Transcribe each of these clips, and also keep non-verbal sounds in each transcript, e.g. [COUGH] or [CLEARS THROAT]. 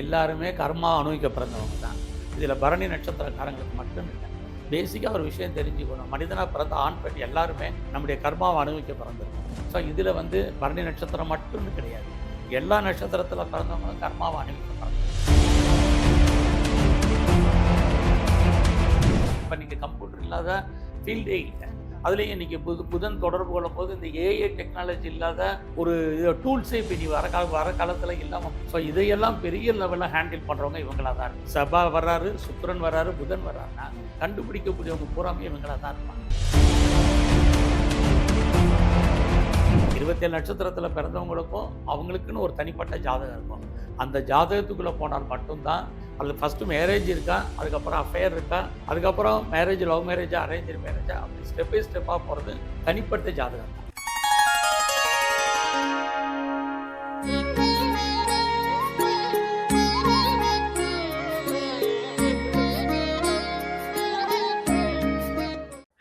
எல்லாருமே கர்மா அனுபவிக்க பிறந்தவங்க தான். இதில் பரணி நட்சத்திரக்காரங்களுக்கு மட்டும் இல்லை பேசிக்காக ஒரு விஷயம் தெரிஞ்சுக்கணும். மனிதனாக பிறந்த ஆண் பெண் எல்லாருமே நம்முடைய கர்மாவை அனுபவிக்க பிறந்திருக்கோம் ஸோ இதில் வந்து பரணி நட்சத்திரம் மட்டும் கிடையாது. எல்லா நட்சத்திரத்தில் பிறந்தவங்களும் கர்மாவை அனுபவிக்க பிறந்தவங்க இப்போ நீங்கள் கம்ப்யூட்டர் இல்லாத ஃபீல்டே இல்லை. அதுலேயும் இன்றைக்கி புது புதன் தொடர்பு கொள்ளும் போது இந்த ஏஐ டெக்னாலஜி இல்லாத ஒரு டூல்ஸே இப்போ இனி வர கால வர காலத்தில் இல்லாமல் ஸோ இதையெல்லாம் பெரிய லெவலில் ஹேண்டில் பண்ணுறவங்க இவங்களா தான் இருக்கு சபா வர்றாரு சுக்கிரன் வர்றாரு புதன் வர்றாருன்னா கண்டுபிடிக்கக்கூடியவங்க பூராமே இவங்களா தான் இருப்பாங்க. இருபத்தேழு நட்சத்திரத்தில் பிறந்தவங்களுக்கும் அவங்களுக்குன்னு ஒரு தனிப்பட்ட ஜாதகம் இருக்கும். அந்த ஜாதகத்துக்குள்ளே போனால் மட்டும்தான் அதில் ஃபஸ்ட்டு மேரேஜ் இருக்கா அதுக்கப்புறம் அஃபேர் இருக்கா அதுக்கப்புறம் மேரேஜ் லவ் மேரேஜா அரேஞ்ச் மேரேஜா அப்படி ஸ்டெப் பை ஸ்டெப்பாக போகிறது தனிப்பட்ட ஜாதகம்.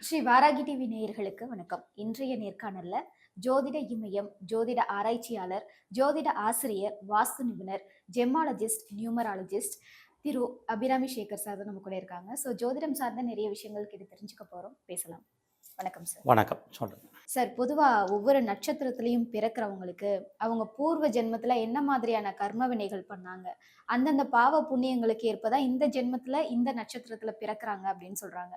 ஸ்ரீ வாராகி டிவி நேயர்களுக்கு வணக்கம். இன்றைய நேர்காணல்ல ஜோதிட இமயம் ஜோதிட ஆராய்ச்சியாளர் ஜோதிட ஆசிரியர் வாஸ்து நிபுணர் ஜெமாலஜிஸ்ட் நியூமராலஜிஸ்ட் திரு அபிராமி சேகர் சார் நம்ம கூட இருக்காங்க. ஸோ ஜோதிடம் சார்ந்த நிறைய விஷயங்கள் கிட்ட தெரிஞ்சுக்க போறோம். பேசலாம். வணக்கம் சார். வணக்கம். சொல்கிறேன் சார் பொதுவா ஒவ்வொரு நட்சத்திரத்திலையும் பிறக்கிறவங்களுக்கு அவங்க பூர்வ ஜென்மத்துல என்ன மாதிரியான கர்ம வினைகள் பண்ணாங்க? அந்தந்த பாவ புண்ணியங்களுக்கு ஏற்பதான் இந்த ஜென்மத்துல இந்த நட்சத்திரத்துல பிறக்கிறாங்க அப்படின்னு சொல்றாங்க.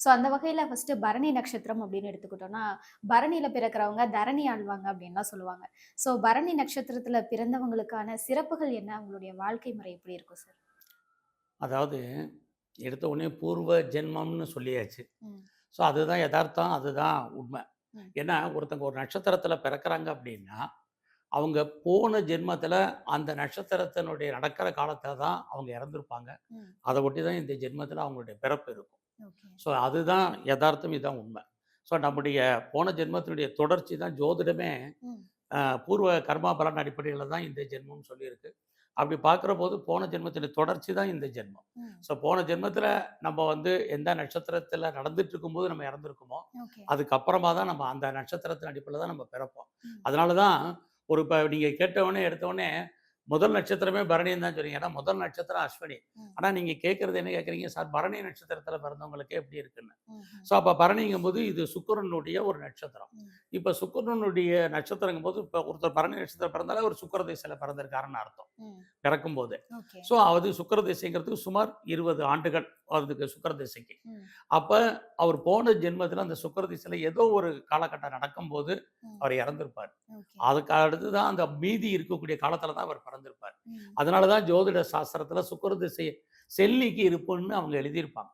ஸோ அந்த வகையில ஃபர்ஸ்ட் பரணி நட்சத்திரம் அப்படின்னு எடுத்துக்கிட்டோம்னா பரணியில பிறக்கிறவங்க தரணி ஆழ்வாங்க அப்படின்லாம் சொல்லுவாங்க. ஸோ பரணி நட்சத்திரத்துல பிறந்தவங்களுக்கான சிறப்புகள் என்ன? அவங்களுடைய வாழ்க்கை முறை எப்படி இருக்கும் சார்? அதாவது எடுத்த உடனே பூர்வ ஜென்மம்னு சொல்லியாச்சு. ஸோ அதுதான் யதார்த்தம் அதுதான் உண்மை. ஏன்னா ஒருத்தங்க ஒரு நட்சத்திரத்தில் பிறக்கிறாங்க அப்படின்னா அவங்க போன ஜென்மத்தில் அந்த நட்சத்திரத்தினுடைய நடக்கிற காலத்தில் தான் அவங்க இறந்துருப்பாங்க. அதை ஒட்டி தான் இந்த ஜென்மத்தில் அவங்களுடைய பிறப்பு இருக்கும். ஸோ அதுதான் யதார்த்தம் இதுதான் உண்மை. ஸோ நம்முடைய போன ஜென்மத்தினுடைய தொடர்ச்சி தான் ஜோதிடமே பூர்வ கர்மா பலன் அடிப்படையில் தான் இந்த ஜென்மம் சொல்லியிருக்கு. அப்படி பார்க்குற போது போன ஜென்மத்தினுடைய தொடர்ச்சி தான் இந்த ஜென்மம். ஸோ போன ஜென்மத்தில் நம்ம வந்து எந்த நட்சத்திரத்தில் நடந்துட்டு இருக்கும்போது நம்ம இறந்துருக்குமோ அதுக்கப்புறமா தான் நம்ம அந்த நட்சத்திரத்தின் அடிப்படையில் தான் நம்ம பிறப்போம். அதனால தான் ஒரு இப்போ நீங்கள் கேட்டவொடனே எடுத்தவொடனே முதல் நட்சத்திரமே பரணின்னு தான் சொல்றீங்க ஏன்னா முதல் நட்சத்திரம் அஸ்வினி ம். ஆனால் நீங்கள் கேட்குறது என்ன கேட்குறீங்க சார் பரணி நட்சத்திரத்தில் பிறந்தவங்களுக்கு எப்படி இருக்குன்னு. ஸோ அப்போ பரணிங்கும் போது இது சுக்கிரனுடைய ஒரு நட்சத்திரம். இப்போ சுக்கிரனுடைய நட்சத்திரங்கும் போது இப்போ ஒருத்தர் பரணி நட்சத்திரம் பிறந்தாலே ஒரு சுக்கிர திசையில் பிறந்திருக்காருன்னு அர்த்தம். பிறக்கும் போது ஸோ அது சுக்கிர திசைங்கிறது சுமார் இருபது ஆண்டுகள் அதுக்கு சுக்கிர திசைக்கு. அப்போ அவர் போன ஜென்மத்தில் அந்த சுக்கிர திசையில் ஏதோ ஒரு காலகட்டம் நடக்கும்போது ம். அவர் இறந்திருப்பார் அதுக்கு அடுத்து தான் அந்த மீதி இருக்கக்கூடிய காலத்தில் தான் அவர் ம். அதனால தான் ஜோதிட சாஸ்திரத்தில் சுக்கிர திசை செல்லிக்கு இருப்புன்னு அவங்க எழுதியிருப்பாங்க.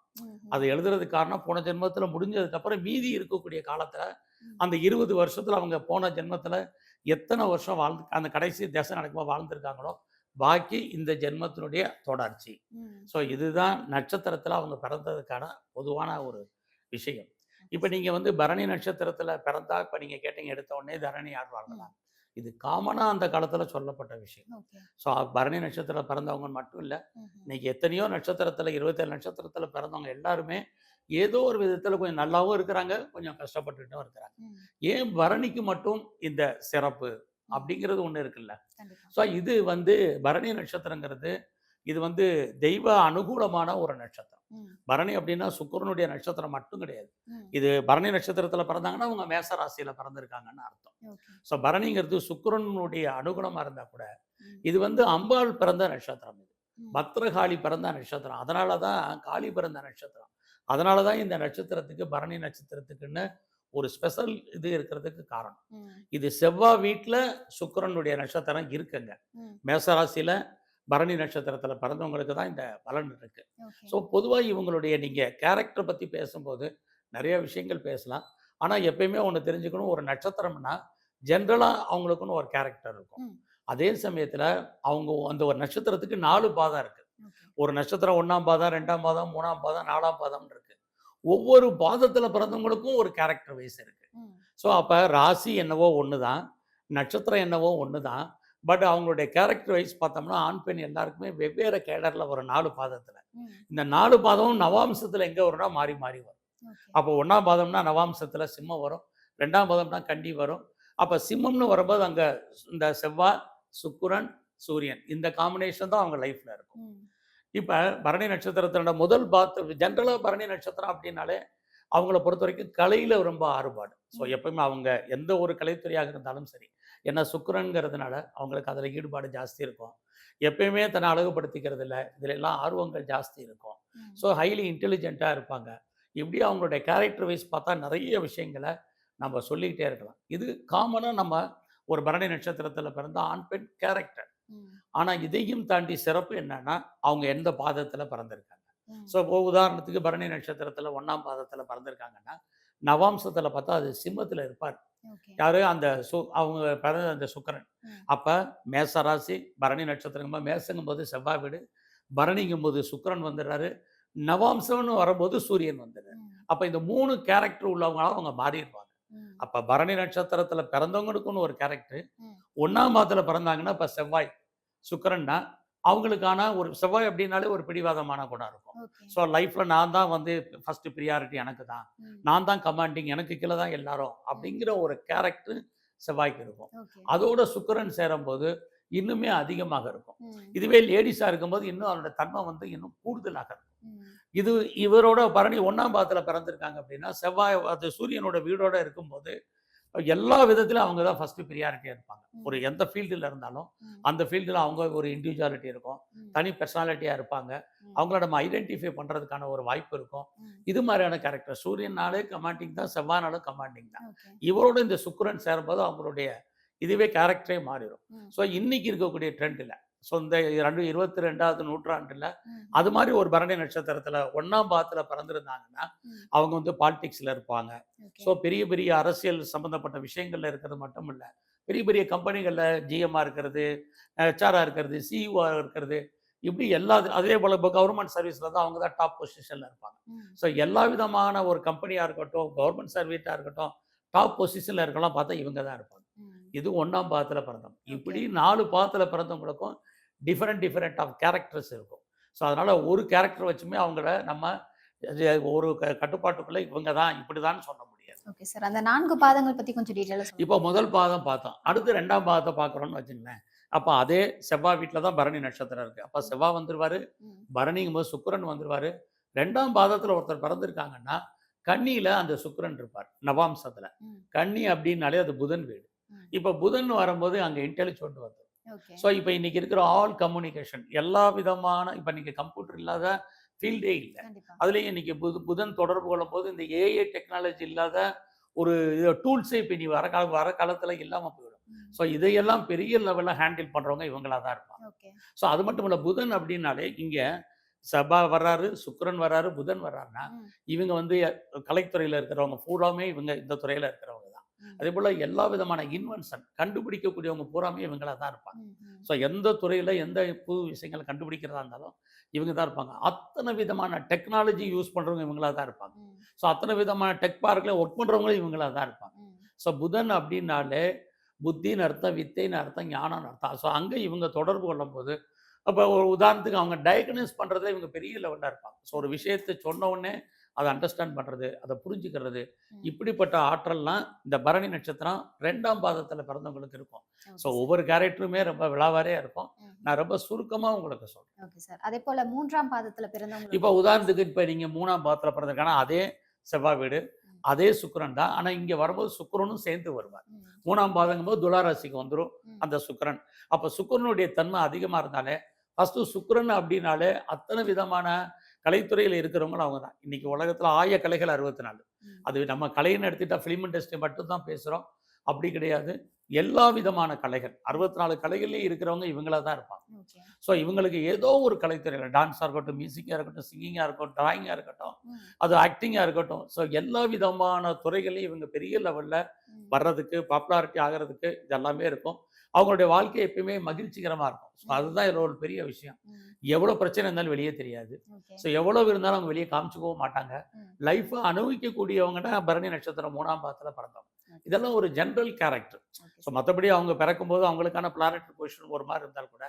அது எழுதுறதுக்கு காரணம் போன ஜென்மத்தில் முடிஞ்சதுக்கப்புறம் மீதி இருக்கக்கூடிய காலத்தில். அந்த இருபது வருஷத்தில் அவங்க போன ஜென்மத்தில் எத்தனை வருஷம் வாழ்ந்து அந்த கடைசி தசை நடக்கும்போது வாழ்ந்திருக்காங்களோ பாக்கி இந்த ஜென்மத்தினுடைய தொடர்ச்சி. ஸோ இதுதான் நட்சத்திரத்தில் அவங்க பிறந்ததுக்கான பொதுவான ஒரு விஷயம் இப்போ நீங்கள் வந்து பரணி நட்சத்திரத்தில் பிறந்தா இப்போ நீங்கள் கேட்டீங்க எடுத்த உடனே தரணி யார் வாழலாம் இது காமனாக அந்த காலத்தில் சொல்லப்பட்ட விஷயம் ஸோ பரணி நட்சத்திரத்தில் பிறந்தவங்க மட்டும் இல்லை. இன்னைக்கு எத்தனையோ நட்சத்திரத்தில் இருபத்தேழு நட்சத்திரத்தில் பிறந்தவங்க எல்லாருமே ஏதோ ஒரு விதத்தில் கொஞ்சம் நல்லாவும் இருக்கிறாங்க கொஞ்சம் கஷ்டப்பட்டுட்டும் இருக்கிறாங்க. ஏன் பரணிக்கு மட்டும் இந்த சிறப்பு. அப்படிங்கிறது ஒன்று இருக்குல்ல ஸோ இது வந்து பரணி நட்சத்திரங்கிறது இது வந்து தெய்வ அனுகூலமான ஒரு நட்சத்திரம். பரணி அப்படின்னா சுக்கிரனுடைய நட்சத்திரம் மட்டும் கிடையாது. இது பரணி நட்சத்திரத்தில் பிறந்தாங்கன்னா அவங்க மேச ராசியில் பிறந்திருக்காங்கன்னு அர்த்தம் ஸோ பரணிங்கிறது சுக்கிரனுடைய அனுகுணமாக இருந்தால் கூட. இது வந்து அம்பாள் பிறந்த நட்சத்திரம் இது ம். பத்ரகாளி பிறந்த நட்சத்திரம் அதனால தான் காளி பிறந்த நட்சத்திரம் அதனால தான் இந்த நட்சத்திரத்துக்கு பரணி நட்சத்திரத்துக்குன்னு ஒரு ஸ்பெஷல் இது இருக்கிறதுக்கு காரணம். இது செவ்வாய் வீட்டில் சுக்கிரனுடைய நட்சத்திரம் இருக்குங்க. மேசராசியில் பரணி நட்சத்திரத்தில் பிறந்தவங்களுக்கு தான் இந்த பலன் இருக்கு. ஓகே. ஸோ பொதுவாக இவங்களுடைய நீங்கள் கேரக்டர் பற்றி பேசும்போது நிறைய விஷயங்கள் பேசலாம். ஆனால் எப்பயுமே ஒன்று தெரிஞ்சுக்கணும் ஒரு நட்சத்திரம்னா ஜென்ரலாக அவங்களுக்குன்னு ஒரு கேரக்டர் இருக்கும். அதே சமயத்தில் அவங்க அந்த ஒரு நட்சத்திரத்துக்கு நாலு பாதம் இருக்கு. ஓகே. ஒரு நட்சத்திரம் ஒன்றாம் பாதம் ரெண்டாம் பாதம் மூணாம் பாதம் நாலாம் பாதம் இருக்கு. ஒவ்வொரு பாதத்தில் பிறந்தவங்களுக்கும் ஒரு கேரக்டர் வைஸ் இருக்கு. ம். ஸோ அப்போ ராசி என்னவோ ஒன்று தான் நட்சத்திரம் என்னவோ ஒன்று தான் பட் அவங்களுடைய கேரக்டர் வைஸ் பார்த்தோம்னா ஆண் பெண் எல்லாருக்குமே வெவ்வேறு கேடரில் வரும் நாலு பாதத்தில். இந்த நாலு பாதமும் நவாம்சத்தில் எங்கே வரும்னா மாறி மாறி வரும். அப்போ ஒன்றாம் பாதம்னா நவாம்சத்தில் சிம்மம் வரும். ரெண்டாம் பாதம்னா கண்டி வரும். அப்போ சிம்மம்னு வரும்போது அங்கே இந்த செவ்வாய் சுக்கிரன் சூரியன் இந்த காம்பினேஷன் தான் அவங்க லைஃப்ல இருக்கும். இப்போ பரணி நட்சத்திரத்தோட முதல் பாத்து ஜென்ரலாக பரணி நட்சத்திரம் அப்படின்னாலே அவங்கள பொறுத்த வரைக்கும் கலையில் ரொம்ப ஆறுபாடு. ஸோ ம். எப்பவுமே அவங்க எந்த ஒரு கலைத்துறையாக இருந்தாலும் சரி ஏன்னா சுக்கிரன்கிறதுனால அவங்களுக்கு அதில் ஈடுபாடு ஜாஸ்தி இருக்கும் எப்பயுமே தன்னை அழகுபடுத்திக்கிறது இல்லை இதுல எல்லாம் ஆர்வங்கள் ஜாஸ்தி இருக்கும். ஸோ ஹைலி இன்டெலிஜென்ட்டாக இருப்பாங்க இப்படி அவங்களுடைய கேரக்டர் வைஸ் பார்த்தா நிறைய விஷயங்களை நம்ம சொல்லிக்கிட்டே இருக்கலாம் இது காமனாக நம்ம ஒரு பரணி நட்சத்திரத்தில் பிறந்த ஆண் பெண் கேரக்டர். ஆனால் இதையும் தாண்டி சிறப்பு என்னன்னா அவங்க எந்த பாதத்தில் பிறந்திருக்காங்க. ஸோ இப்போ உதாரணத்துக்கு பரணி நட்சத்திரத்தில் ஒன்றாம் பாதத்தில் பிறந்திருக்காங்கன்னா நவாம்சத்தில் பார்த்தா அது சிம்மத்தில் இருப்பார். யாரு அந்த சு அவங்க பிறந்த அந்த சுக்கிரன். அப்போ மேசராசி பரணி நட்சத்திரங்கும்போது மேசங்கும் போது செவ்வாய் வீடு பரணிங்கும் போது சுக்கிரன் வந்துடுறாரு நவாம்சம்னு வரும்போது சூரியன் வந்துடுறாரு. அப்போ இந்த மூணு கேரக்டர் உள்ளவங்களால அவங்க மாறிடுவாங்க. அப்போ பரணி நட்சத்திரத்தில் பிறந்தவங்களுக்குன்னு ஒரு கேரக்டர். ஒன்றாம் பாதத்தில் பிறந்தாங்கன்னா இப்போ செவ்வாய் சுக்கிரன்னா அவங்களுக்கான ஒரு செவ்வாய் அப்படின்னாலே ஒரு பிடிவாதமான குணம் இருக்கும். ஸோ லைஃப்பில் நான் தான் வந்து ஃபஸ்ட்டு ப்ரியாரிட்டி எனக்கு தான். நான் தான் கமாண்டிங் எனக்கு கீழே தான் எல்லாரும் அப்படிங்கிற ஒரு கேரக்டர் செவ்வாய்க்கு இருக்கும். அதோட சுக்கிரன் சேரும்போது இன்னுமே அதிகமாக இருக்கும். இதுவே லேடிஸாக இருக்கும்போது இன்னும் அதோட தன்மை வந்து இன்னும் கூடுதலாக இருக்கும். இது இவரோட பரணி ஒன்றாம் பாதத்தில் பிறந்திருக்காங்க அப்படின்னா செவ்வாய் அது சூரியனோட வீடோட இருக்கும்போது எல்லா விதத்திலும் அவங்க தான் ஃபஸ்ட்டு ப்ரியாரிட்டியாக இருப்பாங்க. ஒரு எந்த ஃபீல்டில் இருந்தாலும். அந்த ஃபீல்டில் அவங்க ஒரு இண்டிவிஜுவாலிட்டி இருக்கும். தனி பர்சனாலிட்டியாக இருப்பாங்க. அவங்கள நம்ம ஐடென்டிஃபை பண்ணுறதுக்கான ஒரு வாய்ப்பு இருக்கும். இது மாதிரியான கேரக்டர் சூரியனாலே கமாண்டிங் தான் செவ்வாய்னாலும் கமாண்டிங் தான். இவரோட இந்த சுக்கிரன் சேரும்போது அவங்களுடைய இதுவே கேரக்டரே மாறிடும். ஸோ இன்னைக்கு இருக்கக்கூடிய ட்ரெண்டில் ஸோ இந்த ரெண்டு இருபத்தி ரெண்டாவது நூற்றாண்டில். அது மாதிரி ஒரு பரணி நட்சத்திரத்தில் ஒன்றாம் பாதத்தில் பிறந்திருந்தாங்கன்னா. அவங்க வந்து பாலிடிக்ஸில் இருப்பாங்க. ஸோ பெரிய பெரிய அரசியல் சம்மந்தப்பட்ட விஷயங்கள்ல இருக்கிறது மட்டும் இல்லை பெரிய பெரிய கம்பெனிகளில் ஜிஎம்மாக இருக்கிறது ஹெச்ஆராக இருக்கிறது சிஇஓவாக இருக்கிறது இப்படி எல்லா அதே போல் இப்போ கவர்மெண்ட் சர்வீஸில் தான் அவங்க தான் டாப் பொசிஷனில் இருப்பாங்க. ஸோ எல்லா விதமான ஒரு கம்பெனியாக இருக்கட்டும் கவர்மெண்ட் சர்வீஸாக இருக்கட்டும் டாப் பொசிஷனில் இருக்கலாம் பார்த்தா இவங்க தான் இருப்பாங்க. இது ஒன்றாம் பாதத்தில் பிறந்தவங்க இப்படி நாலு பாதத்தில் பிறந்தவங்களுக்கும் டிஃப்ரெண்ட் டிஃப்ரெண்ட் ஆஃப் கேரக்டர்ஸ் இருக்கும். ஸோ அதனால் ஒரு கேரக்டர் வச்சுமே அவங்கள நம்ம ஒரு க- கட்டுப்பாட்டுக்குள்ளே இவங்க தான் இப்படி தான் சொல்ல முடியாது. ஓகே சார் அந்த நான்கு பாதங்கள் பத்தி கொஞ்சம் டீட்டெயிலாக இப்போ முதல் பாதம் பார்த்தோம். அடுத்து ரெண்டாம் பாதத்தை பார்க்குறோன்னு வச்சுங்களேன். அப்போ அதே செவ்வாய் வீட்டில் தான் பரணி நட்சத்திரம் இருக்குது அப்போ செவ்வாய் வந்துருவாரு ம். பரணிங்கும் போது சுக்கிரன் வந்துருவாரு. ரெண்டாம் பாதத்தில் ஒருத்தர் பிறந்திருக்காங்கன்னா கன்னியில் அந்த சுக்கிரன் இருப்பார் நவாம்சத்தில். கன்னி அப்படின்னாலே அது புதன் வீடு. இப்போ புதன் வரும்போது அங்கே இன்டெலிஜென்ட் வந்து. ஸோ இப்போ இன்னைக்கு இருக்கிற ஆல் கம்யூனிகேஷன் எல்லா விதமான இப்போ இன்னைக்கு கம்ப்யூட்டர் இல்லாத ஃபீல்டே இல்லை அதுலேயும் இன்னைக்கு புது புதன் தொடர்பு கொள்ளும் போது இந்த ஏஐ டெக்னாலஜி இல்லாத ஒரு டூல்ஸே இப்போ இனி வர கால வர காலத்தில் இல்லாமல் போயிடும். ஸோ இதையெல்லாம் பெரிய லெவலில் ஹேண்டில் பண்ணுறவங்க இவங்களா தான் இருப்பாங்க. ஸோ அது மட்டும் இல்லை புதன் அப்படின்னாலே இங்கே சபா வர்றாரு சுக்கிரன் வர்றாரு புதன் வர்றாருன்னா. இவங்க வந்து கலைத்துறையில் இருக்கிறவங்க பூராமே இவங்க இந்த துறையில் இருக்கிறவங்க. அதே போல் எல்லா விதமான இன்வென்ஷன் கண்டுபிடிக்கக்கூடியவங்க பூராமே இவங்களா தான் இருப்பாங்க. ஸோ எந்த துறையில் எந்த புது விஷயங்களை கண்டுபிடிக்கிறதா இருந்தாலும் இவங்க தான் இருப்பாங்க. அத்தனை விதமான டெக்னாலஜி யூஸ் பண்ணுறவங்க இவங்களா தான் இருப்பாங்க. ஸோ அத்தனை விதமான டெக் பார்க்கில் ஒர்க் பண்ணுறவங்களும் இவங்களா தான் இருப்பாங்க. ஸோ புதன் அப்படின்னாலே புத்தின்னு அர்த்தம் வித்தைன்னு அர்த்தம் ஞானம்னு அர்த்தம். ஸோ அங்கே இவங்க தொடர்பு கொள்ளும்போது அப்போ ஒரு உதாரணத்துக்கு அவங்க டயக்னோஸ் பண்ணுறதுல இவங்க பெரிய லெவலில் இருப்பாங்க. ஸோ ஒரு விஷயத்தை சொன்ன உடனே அதை அண்டர்ஸ்டாண்ட் பண்ணுறது அதை புரிஞ்சுக்கிறது. இப்படிப்பட்ட ஆற்றல்லாம் இந்த பரணி நட்சத்திரம் ரெண்டாம் பாதத்தில் பிறந்தவங்களுக்கு இருக்கும் ஸோ. ஒவ்வொரு கேரக்டருமே ரொம்ப விழாவாரியாக இருக்கும். நான் ரொம்ப சுருக்கமாக உங்களுக்கு சொல்கிறேன் ஓகே சார் அதே போல மூன்றாம் பாதத்துல பிறந்தவங்க இப்போ உதாரணத்துக்கு இப்போ நீங்கள் மூணாம் பாதத்தில் பிறந்திருக்கானா அதே செவ்வாய் வீடு. அதே சுக்கிரன் தான் ஆனால் இங்கே வரும்போது சுக்கிரனும் சேர்ந்து வருவார். மூணாம் பாதங்கும் போது துளாராசிக்கு வந்துடும். அந்த சுக்கிரன் அப்போ சுக்கிரனுடைய தன்மை அதிகமாக இருந்தாலே ஃபஸ்ட்டு சுக்கிரன் அப்படின்னாலே அத்தனை விதமான கலைத்துறையில் இருக்கிறவங்களும் அவங்க தான். இன்னைக்கு உலகத்தில் ஆய கலைகள் அறுபத்தி நாலு. அது நம்ம கலைன்னு எடுத்துட்டா ஃபிலிம் இண்டஸ்ட்ரி மட்டும் தான் பேசுகிறோம் அப்படி கிடையாது. எல்லா விதமான கலைகள். அறுபத்தி நாலு கலைகள்லேயும் இருக்கிறவங்க இவங்களா தான் இருப்பாங்க. ஸோ இவங்களுக்கு ஏதோ ஒரு கலைத்துறையில் டான்ஸாக இருக்கட்டும் மியூசிக்காக இருக்கட்டும் சிங்கிங்காக இருக்கட்டும் டிராயிங்காக இருக்கட்டும். அது ஆக்டிங்காக இருக்கட்டும். ஸோ எல்லா விதமான துறைகளையும் இவங்க பெரிய லெவலில். வர்றதுக்கு பாப்புலாரிட்டி ஆகிறதுக்கு இதெல்லாமே இருக்கும். அவங்களுடைய வாழ்க்கை எப்பயுமே மகிழ்ச்சிகரமாக இருக்கும் ஸோ அதுதான் இதில் ஒரு பெரிய விஷயம். எவ்வளோ பிரச்சனை இருந்தாலும் வெளியே தெரியாது ஸோ எவ்வளோ இருந்தாலும் அவங்க வெளியே காமிச்சிக்கவும் மாட்டாங்க. லைஃப்பை அனுபவிக்கக்கூடியவங்கன்னா பரணி நட்சத்திரம் மூணாம் பாதத்தில் பிறந்தவங்க. இதெல்லாம் ஒரு ஜென்ரல் கேரக்டர் ஸோ மற்றபடி அவங்க பிறக்கும்போது அவங்களுக்கான பிளானட் பொசிஷன் ஒரு மாதிரி இருந்தால் கூட.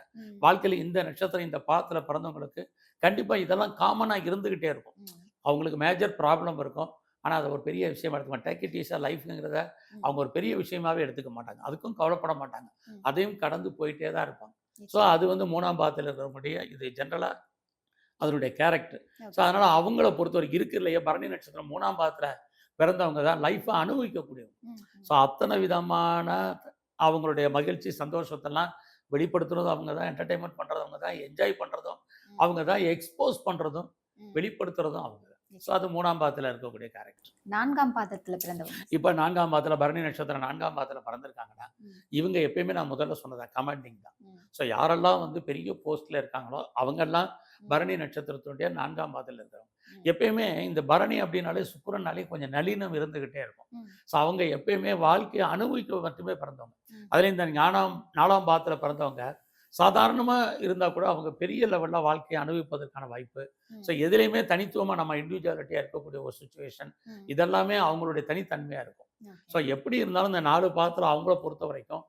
வாழ்க்கையில் இந்த நட்சத்திரம் இந்த பாதத்தில் பிறந்தவங்களுக்கு கண்டிப்பாக இதெல்லாம் காமனாக இருந்துக்கிட்டே இருக்கும். அவங்களுக்கு மேஜர் ப்ராப்ளம் இருக்கும் ஆனால் அதை ஒரு பெரிய விஷயமா எடுத்துக்க மாட்டாங்க டேக் இட் ஈஸாக லைஃப்ங்கிறத. அவங்க ஒரு பெரிய விஷயமாவே எடுத்துக்க மாட்டாங்க அதுக்கும் கவலைப்பட மாட்டாங்க. அதையும் கடந்து போயிட்டே தான் இருப்பாங்க ஸோ அது வந்து மூணாம் பாதத்தில் இருக்கிறபடியே இது ஜென்ரலாக அதனுடைய கேரக்டர் ஸோ. அதனால் அவங்கள பொறுத்த வரைக்கும் இருக்கு இல்லையா பரணி நட்சத்திரம் மூணாம் பாதத்தில் பிறந்தவங்க தான் லைஃப்பை அனுபவிக்கக்கூடியவங்க. ஸோ அத்தனை விதமான அவங்களுடைய மகிழ்ச்சி சந்தோஷத்தெல்லாம் வெளிப்படுத்துறதும் அவங்க தான் என்டர்டைன்மெண்ட் பண்ணுறதும் அவங்க தான் என்ஜாய் பண்ணுறதும். அவங்க தான் எக்ஸ்போஸ் பண்ணுறதும். வெளிப்படுத்துறதும் அவங்க தான் ஸோ அது மூணாம் பாதத்தில் இருக்கக்கூடிய கேரக்டர் நான்காம் பாதத்துல பிறந்தவங்க இப்போ நான்காம் பாதத்தில் பரணி நட்சத்திரம் நான்காம் பாதத்தில் பிறந்திருக்காங்கன்னா. இவங்க எப்பயுமே நான் முதல்ல சொன்னதான் கமாண்டிங் தான். ஸோ யாரெல்லாம் வந்து பெரிய போஸ்ட்ல இருக்காங்களோ அவங்கெல்லாம். பரணி நட்சத்திரத்தினுடைய நான்காம் பாதத்தில் இருக்கிறவங்க. எப்பயுமே இந்த பரணி அப்படின்னாலே சுக்கிரனாலே கொஞ்சம் நளினம் இருந்துகிட்டே இருக்கும். ஸோ அவங்க எப்பயுமே வாழ்க்கையை அனுபவிக்க மட்டுமே பிறந்தவங்க. அதில் இந்த ஞானம் நாலாம் பாதத்தில் பிறந்தவங்க சாதாரணமாக இருந்தால் கூட அவங்க பெரிய லெவலில் வாழ்க்கையை அனுபவிப்பதற்கான வாய்ப்பு. ஸோ எதுலேயுமே தனித்துவமாக நம்ம இண்டிவிஜுவாலிட்டியாக இருக்கக்கூடிய ஒரு சுச்சுவேஷன். இதெல்லாமே அவங்களுடைய தனித்தன்மையாக இருக்கும். ஸோ எப்படி இருந்தாலும் இந்த நாலு பாதத்தில் அவங்கள பொறுத்த வரைக்கும்.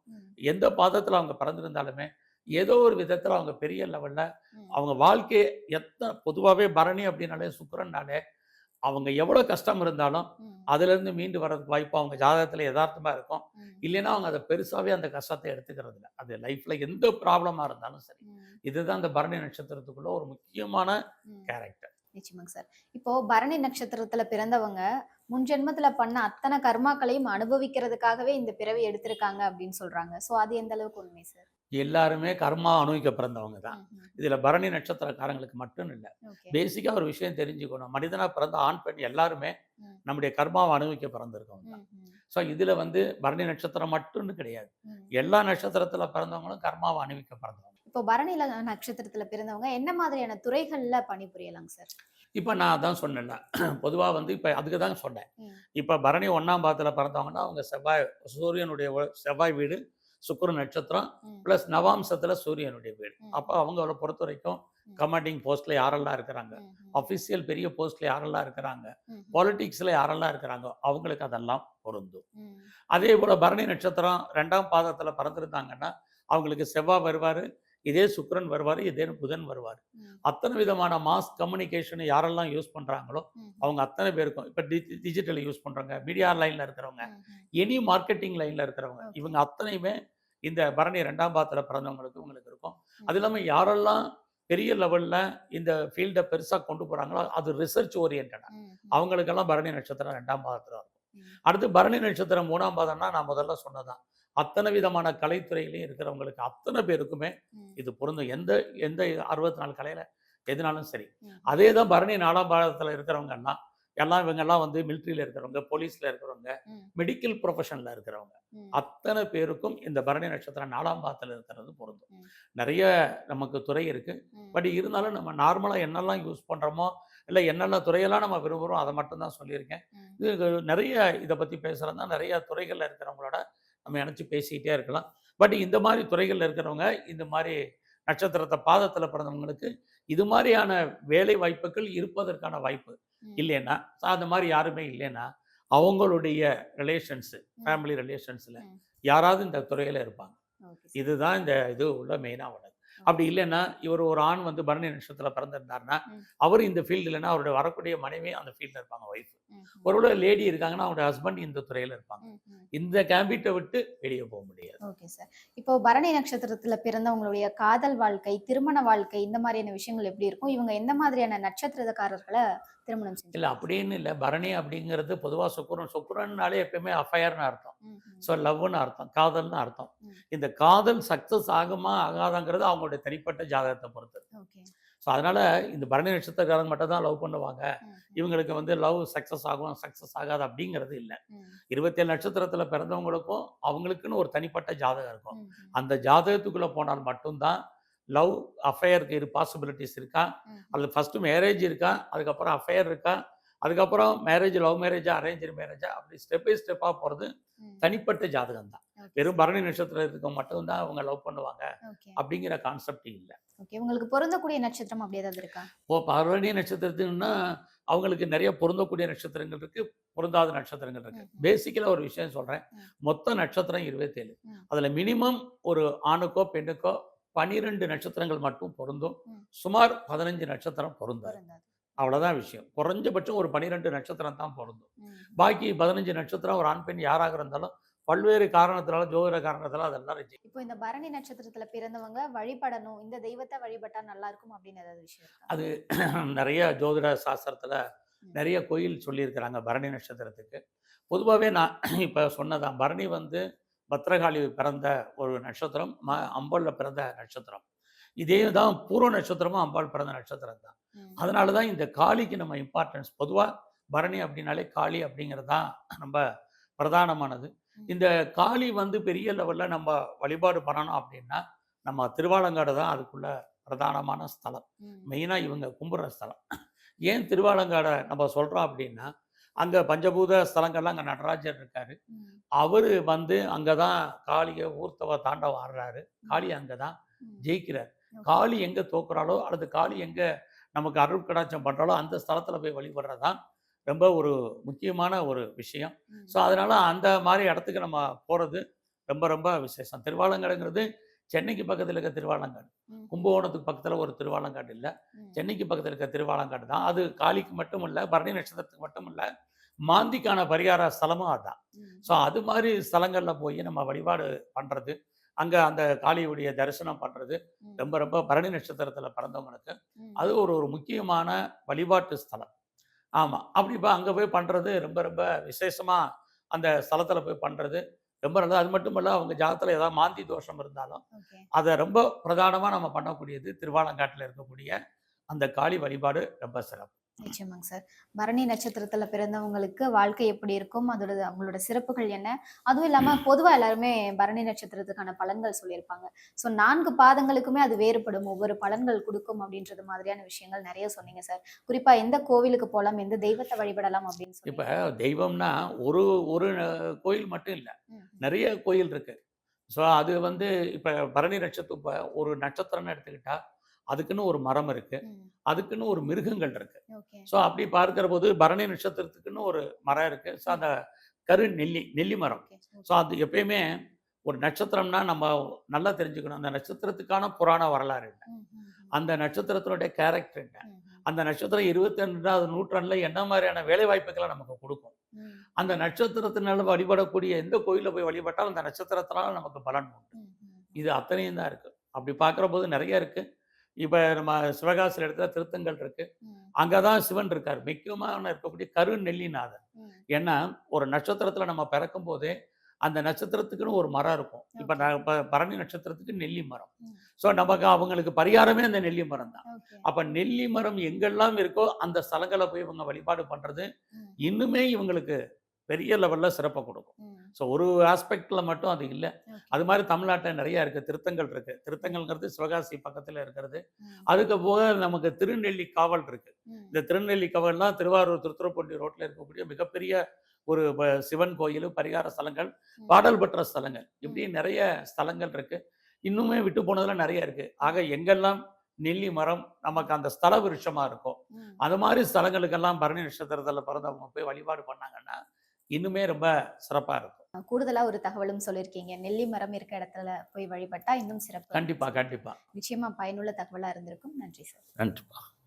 எந்த பாதத்தில் அவங்க பிறந்திருந்தாலுமே ஏதோ ஒரு விதத்தில் அவங்க பெரிய லெவலில். அவங்க வாழ்க்கையை எத்தனை பொதுவாகவே பரணி அப்படின்னாலே சுக்கிரன்னாலே அவங்க எவ்வளோ கஷ்டம் இருந்தாலும். அதுலேருந்து மீண்டு வர்றதுக்கு வாய்ப்பு அவங்க ஜாதகத்தில் யதார்த்தமாக இருக்கும். இல்லைன்னா அவங்க அதை பெருசாகவே அந்த கஷ்டத்தை எடுத்துக்கிறது இல்லை அது லைஃப்பில் எந்த ப்ராப்ளமாக இருந்தாலும் சரி. இதுதான் இந்த பரணி நட்சத்திரத்துக்குள்ள ஒரு முக்கியமான. கேரக்டர் நிச்சயமாங்க சார் இப்போ பரணி நட்சத்திரத்துல பிறந்தவங்க முன் ஜென்மத்துல பண்ண அத்தனை கர்மாக்களையும் அனுபவிக்கிறதுக்காகவே இந்த பிறவி எடுத்திருக்காங்க அப்படின்னு சொல்றாங்க சோ அது எந்த அளவுக்கு உண்மை சார் எல்லாருமே கர்மா அனுபவிக்க பிறந்தவங்க தான் இதில் பரணி நட்சத்திரக்காரங்களுக்கு மட்டும் இல்லை. பேசிக்காக ஒரு விஷயம் தெரிஞ்சுக்கணும். மனிதனாக பிறந்த ஆண் பெண் எல்லாருமே. நம்முடைய கர்மாவை அனுபவிக்க பிறந்திருக்கவங்க தான் ஸோ இதில் வந்து பரணி நட்சத்திரம் மட்டும்னு கிடையாது. எல்லா நட்சத்திரத்தில் பிறந்தவங்களும் கர்மாவை அனுபவிக்க பிறந்தவங்க இப்போ பரணில நட்சத்திரத்துல பிறந்தவங்க என்ன மாதிரியான துறைகள்ல பணிபுரியலாங்க சார்? இப்போ நான் அதான் சொன்னேன்ல. [CLEARS THROAT] பொதுவாக வந்து இப்போ அதுக்கு தான் சொன்னேன். இப்போ பரணி ஒன்றாம் பாதத்தில் பிறந்தவங்கன்னா அவங்க செவ்வாய் சூரியனுடைய செவ்வாய் வீடு சுக்கிர நட்சத்திரம். ப்ளஸ் நவாம்சத்தில் சூரியனுடைய வீடு. அப்போ அவங்கள பொறுத்த வரைக்கும். கமாண்டிங் போஸ்ட்டில் யாரெல்லாம் இருக்கிறாங்க? அஃபிஷியல் பெரிய போஸ்ட்டில் யாரெல்லாம் இருக்கிறாங்க? பாலிடிக்ஸில் யாரெல்லாம் இருக்கிறாங்க? அவங்களுக்கு அதெல்லாம் பொருந்தும். அதே போல் பரணி நட்சத்திரம் ரெண்டாம் பாதத்தில் பிறந்திருந்தாங்கன்னா அவங்களுக்கு செவ்வாய் வருவார் இதே சுக்கிரன் வருவார் இதே புதன் வருவார். அத்தனை விதமான மாஸ் கம்யூனிகேஷனை யாரெல்லாம் யூஸ் பண்ணுறாங்களோ அவங்க அத்தனை பேருக்கும் இப்போ டி டிஜிட்டல் யூஸ் பண்ணுறவங்க மீடியா லைனில் இருக்கிறவங்க. எனி மார்க்கெட்டிங் லைனில் இருக்கிறவங்க. இவங்க அத்தனையுமே இந்த பரணி ரெண்டாம் பாதத்தில் பிறந்தவங்களுக்கு உங்களுக்கு இருக்கும். அது இல்லாமல் யாரெல்லாம் பெரிய லெவலில் இந்த ஃபீல்டை பெருசாக கொண்டு போகிறாங்களோ அது ரிசர்ச் ஓரியன்டாக அவங்களுக்கெல்லாம் பரணி நட்சத்திரம் ரெண்டாம் பாதத்தில் இருக்கும். அடுத்து பரணி நட்சத்திரம் மூணாம் பாதம்னா நான் முதல்ல சொன்னதான் அத்தனை விதமான கலைத்துறையிலையும் இருக்கிறவங்களுக்கு அத்தனை பேருக்குமே இது பொருந்தும். எந்த எந்த அறுபத்தி நாலு கலையில் எதுனாலும் சரி. அதே தான் பரணி நாலாம் பாதத்தில் இருக்கிறவங்கன்னா எல்லாம் இவங்கெல்லாம் வந்து மிலிட்ரியில் இருக்கிறவங்க போலீஸில் இருக்கிறவங்க மெடிக்கல் ப்ரொஃபஷனில் இருக்கிறவங்க. அத்தனை பேருக்கும் இந்த பரணி நட்சத்திரம் நாலாம் பாதத்தில் இருக்கிறது பொருந்தும். நிறைய நமக்கு துறை இருக்குது ம். பட் இருந்தாலும் நம்ம நார்மலாக என்னெல்லாம் யூஸ் பண்ணுறோமோ இல்லை என்னென்ன துறையெல்லாம் நம்ம விரும்புகிறோம் அதை மட்டும்தான் சொல்லியிருக்கேன். இது நிறைய இதை பற்றி பேசுகிறதா நிறைய துறைகளில் இருக்கிறவங்களோட நம்ம நினச்சி பேசிக்கிட்டே இருக்கலாம் பட் இந்த மாதிரி துறைகளில் இருக்கிறவங்க இந்த மாதிரி நட்சத்திரத்தை பாதத்தில் பிறந்தவங்களுக்கு இது மாதிரியான வேலை வாய்ப்புகள் இருப்பதற்கான வாய்ப்பு. இல்லைன்னா அந்த மாதிரி யாருமே இல்லைன்னா அவங்களுடைய ரிலேஷன்ஸு ஃபேமிலி ரிலேஷன்ஸில். யாராவது இந்த துறையில் இருப்பாங்க. இதுதான் இந்த இது உள்ள மெயினாக உள்ளது அப்படி இல்லைன்னா இவர் ஒரு ஆண் வந்து பரணி நட்சத்திரத்தில் பிறந்திருந்தாருன்னா. அவர் இந்த ஃபீல்டு இல்லைன்னா அவருடைய வரக்கூடிய மனைவி அந்த ஃபீல்டில் இருப்பாங்க ஒய்ஃப் ஒருவேளை லேடி இருக்காங்கன்னா அவருடைய ஹஸ்பண்ட் இந்த துறையில் இருப்பாங்க. இந்த கேம்பிட்டை விட்டு வெளியே போக முடியாது. ஓகே சார் இப்போ பரணி நட்சத்திரத்துல பிறந்தவங்களுடைய காதல் வாழ்க்கை திருமண வாழ்க்கை இந்த மாதிரியான விஷயங்கள் எப்படி இருக்கும்? இவங்க எந்த மாதிரியான நட்சத்திரக்காரர்களை திருமணம் இல்லை அப்படின்னு இல்லை. பரணி அப்படிங்கிறது பொதுவாக சுக்குரன் சுக்குரன்னாலே எப்பயுமே அஃபயர்னு அர்த்தம். ஸோ லவ்னு அர்த்தம் காதல்னு அர்த்தம். இந்த காதல் சக்ஸஸ் ஆகுமா ஆகாதாங்கிறது அவங்களுடைய தனிப்பட்ட ஜாதகத்தை பொறுத்தது. ஓகே. ஸோ அதனால இந்த பரணி நட்சத்திரக்காரங்க மட்டும் தான் லவ் பண்ணுவாங்க. இவங்களுக்கு வந்து லவ் சக்ஸஸ் ஆகும் சக்ஸஸ் ஆகாது அப்படிங்கிறது இல்லை. இருபத்தேழு நட்சத்திரத்தில் பிறந்தவங்களுக்கும் அவங்களுக்குன்னு ஒரு தனிப்பட்ட ஜாதகம் இருக்கும். அந்த ஜாதகத்துக்குள்ளே போனால் மட்டும்தான் லவ் அஃபையருக்கு இரு பாசிபிலிட்டிஸ் இருக்கா? அது ஃபஸ்ட்டு மேரேஜ் இருக்கா? அதுக்கப்புறம் அஃபையர் இருக்கா? அதுக்கப்புறம் மேரேஜ் லவ் மேரேஜா அரேஞ்ச் மேரேஜா அப்படி ஸ்டெப் பை ஸ்டெப்பாக போகிறது. தனிப்பட்ட ஜாதகம் தான் வெறும் பரணி நட்சத்திரம் இருக்க மட்டும்தான் அவங்க லவ் பண்ணுவாங்க அப்படிங்கிற கான்செப்ட் இல்லை. ஓகே உங்களுக்கு பொருந்தக்கூடிய நட்சத்திரம் அப்படி ஏதாவது இருக்கா? இப்போ பரணி நட்சத்திரத்துன்னா அவங்களுக்கு நிறைய பொருந்தக்கூடிய நட்சத்திரங்கள் இருக்கு பொருந்தாத நட்சத்திரங்கள் இருக்கு. பேசிக்கலாக ஒரு விஷயம் சொல்றேன். மொத்த நட்சத்திரம் இருபத்தேழு. அதுல மினிமம் ஒரு ஆணுக்கோ பெண்ணுக்கோ பனிரெண்டு நட்சத்திரங்கள் மட்டும் பொருந்தும். சுமார் பதினஞ்சு நட்சத்திரம் பொருந்தாது. பொருந்தாது அவ்வளவுதான் விஷயம். குறைஞ்சபட்சம் ஒரு பனிரெண்டு நட்சத்திரம் தான் பொருந்தும். பாக்கி பதினஞ்சு நட்சத்திரம் ஒரு ஆண் பெண் யாராக இருந்தாலும் பல்வேறு காரணத்தினால ஜோதிட காரணத்தினால அதெல்லாம் reject. இப்போ இந்த பரணி நட்சத்திரத்துல பிறந்தவங்க வழிபடணும் இந்த தெய்வத்தை வழிபட்டா நல்லா இருக்கும் அப்படின்னு ஏதாவது விஷயம் அது [CLEARS THROAT] நிறைய ஜோதிட சாஸ்திரத்தில் நிறைய கோயில் சொல்லியிருக்கிறாங்க பரணி நட்சத்திரத்துக்கு. பொதுவாகவே நான் [CLEARS THROAT] இப்போ சொன்னதான் பரணி வந்து பத்ரகாளி பிறந்த ஒரு நட்சத்திரம் ம அம்பாளில் பிறந்த நட்சத்திரம். இதே தான் பூர்வ நட்சத்திரமும் அம்பாள் பிறந்த நட்சத்திரம் தான். அதனால தான் இந்த காளிக்கு நம்ம இம்பார்ட்டன்ஸ் பொதுவாக பரணி அப்படின்னாலே காளி அப்படிங்கிறது தான் ரொம்ப பிரதானமானது. இந்த காளி வந்து பெரிய லெவலில் நம்ம வழிபாடு பண்ணணும் அப்படின்னா நம்ம திருவாலங்காடு தான் அதுக்குள்ள பிரதானமான ஸ்தலம். மெயினாக இவங்க கும்புற ஸ்தலம் ஏன் திருவாலங்காடை நம்ம சொல்கிறோம் அப்படின்னா அங்கே பஞ்சபூத ஸ்தலங்கள்லாம் அங்கே நடராஜர் இருக்காரு. அவர் வந்து அங்கே தான் காளியை ஊர்த்தவ தாண்டவம் ஆடுறாரு காளி அங்கே தான். ஜெயிக்கிறார். காளி எங்கே தோக்குறாளோ அல்லது காளி எங்கே நமக்கு அருள் கடாட்சம் பண்ணுறாளோ அந்த ஸ்தலத்தில் போய் வழிபடுறது தான் ரொம்ப ஒரு முக்கியமான ஒரு விஷயம். ஸோ அதனால் அந்த மாதிரி இடத்துக்கு நம்ம போகிறது ரொம்ப ரொம்ப விசேஷம் திருவாலங்காடுங்கிறது சென்னைக்கு பக்கத்தில் இருக்க திருவாலங்காடு. கும்பகோணத்துக்கு பக்கத்தில் ஒரு திருவாலங்காடு இல்லை. சென்னைக்கு பக்கத்தில் இருக்க திருவாலங்காடு தான் அது காளிக்கு மட்டும் இல்லை பரணி நட்சத்திரத்துக்கு மட்டும் இல்லை மாந்திக்கான பரிகார ஸ்தலமும் அதுதான். ஸோ அது மாதிரி ஸ்தலங்களில் போய் நம்ம வழிபாடு பண்ணுறது அங்கே அந்த காளியுடைய தரிசனம் பண்ணுறது. ரொம்ப ரொம்ப பரணி நட்சத்திரத்தில் பிறந்தவங்களுக்கு. அது ஒரு ஒரு முக்கியமான வழிபாட்டு ஸ்தலம் ஆமாம் அப்படி இப்போ அங்கே போய் பண்ணுறது ரொம்ப ரொம்ப விசேஷமாக அந்த ஸ்தலத்தில் போய் பண்ணுறது ரொம்ப நல்லது அது மட்டும் இல்லை அவங்க ஜாதத்தில் ஏதாவது மாந்தி தோஷம் இருந்தாலும். அதை ரொம்ப பிரதானமாக நம்ம பண்ணக்கூடியது திருவாலங்காட்டில் இருக்கக்கூடிய அந்த காளி வழிபாடு ரொம்ப சிறப்பு நிச்சயமாங்க சார். பரணி நட்சத்திரத்துல பிறந்தவங்களுக்கு வாழ்க்கை எப்படி இருக்கும்? அதோட அவங்களோட சிறப்புகள் என்ன? அதுவும் இல்லாம பொதுவா எல்லாருமே பரணி நட்சத்திரத்துக்கான பலன்கள் சொல்லியிருப்பாங்க. சோ நான்கு பாதங்களுக்குமே அது வேறுபடும். ஒவ்வொரு பலன்கள் கொடுக்கும் அப்படின்றது மாதிரியான விஷயங்கள் நிறைய சொன்னீங்க சார். குறிப்பா எந்த கோவிலுக்கு போலாம் எந்த தெய்வத்தை வழிபடலாம் அப்படின்னு சொல்லி இப்போ தெய்வம்னா ஒரு ஒரு கோயில் மட்டும் இல்லை. நிறைய கோயில் இருக்கு. ஸோ அது வந்து இப்போ பரணி நட்சத்திரம் இப்போ ஒரு நட்சத்திரம்னு எடுத்துக்கிட்டா அதுக்குன்னு ஒரு மரம் இருக்கு. அதுக்குன்னு ஒரு மிருகங்கள் இருக்கு. ஸோ அப்படி பார்க்கிற போது பரணி நட்சத்திரத்துக்குன்னு ஒரு மரம் இருக்கு. ஸோ அந்த கரு நெல்லி நெல்லி மரம். ஸோ அது எப்பயுமே ஒரு நட்சத்திரம்னா நம்ம நல்லா தெரிஞ்சுக்கணும். அந்த நட்சத்திரத்துக்கான புராண வரலாறு என்ன? அந்த நட்சத்திரத்தினுடைய கேரக்டர் என்ன? அந்த நட்சத்திரம் இருபத்தி ரெண்டாவது நூற்றாண்டில் என்ன மாதிரியான வேலை வாய்ப்புகளை நமக்கு கொடுக்கும்? அந்த நட்சத்திரத்தினால வழிபடக்கூடிய எந்த கோயிலில் போய் வழிபட்டாலும் அந்த நட்சத்திரத்தினால நமக்கு பலன் உண்டு. இது அத்தனையும் தான் இருக்கு. அப்படி பார்க்குற போது நிறைய இருக்கு. இப்போ நம்ம சிவகாசியில் எடுத்த திருத்தங்கள் இருக்கு. அங்கே தான் சிவன் இருக்கார். முக்கியமான இருக்கக்கூடிய கரு நெல்லிநாதர் ஏன்னா ஒரு நட்சத்திரத்தில் நம்ம பிறக்கும் போதே அந்த நட்சத்திரத்துக்குன்னு ஒரு மரம் இருக்கும். இப்போ நான் இப்போ பரணி நட்சத்திரத்துக்கு நெல்லி மரம். ஸோ நமக்கு அவங்களுக்கு பரிகாரமே அந்த நெல்லி மரம் தான். அப்போ நெல்லி மரம் எங்கெல்லாம் இருக்கோ அந்த ஸ்தலங்களை போய் இவங்க வழிபாடு பண்ணுறது இன்னுமே இவங்களுக்கு பெரிய லெவலில் சிறப்பை கொடுக்கும். ஸோ ஒரு ஆஸ்பெக்டில் மட்டும் அது இல்லை. அது மாதிரி தமிழ்நாட்டில் நிறைய இருக்குது திருத்தங்கள் இருக்குது திருத்தங்கள்ங்கிறது சிவகாசி பக்கத்தில் இருக்கிறது. அதுக்கு போக நமக்கு திருநெல்லி காவல் இருக்குது இந்த திருநெல்லி காவல்லாம் திருவாரூர் திருத்துறைப்பூண்டி ரோட்டில் இருக்கக்கூடிய மிகப்பெரிய ஒரு சிவன் கோயில் பரிகார ஸ்தலங்கள் பாடல் பெற்ற ஸ்தலங்கள். இப்படி நிறைய ஸ்தலங்கள் இருக்கு. இன்னுமே விட்டு போனதுல நிறைய இருக்கு. ஆக எங்கெல்லாம் நெல்லி மரம் நமக்கு அந்த ஸ்தல விருட்சமா இருக்கும் அது மாதிரி ஸ்தலங்களுக்கெல்லாம் பரணி நட்சத்திரத்தில் பிறந்தவங்க போய் வழிபாடு பண்ணாங்கன்னா இன்னுமே ரொம்ப சிறப்பா இருக்கும். கூடுதலா ஒரு தகவலும் சொல்லியிருக்கீங்க. நெல்லி மரம் இருக்க இடத்துல போய் வழிபட்டா இன்னும் சிறப்பு. கண்டிப்பா கண்டிப்பா. நிச்சயமா பயனுள்ள தகவலா இருந்திருக்கும். நன்றி சார். நன்றிப்பா.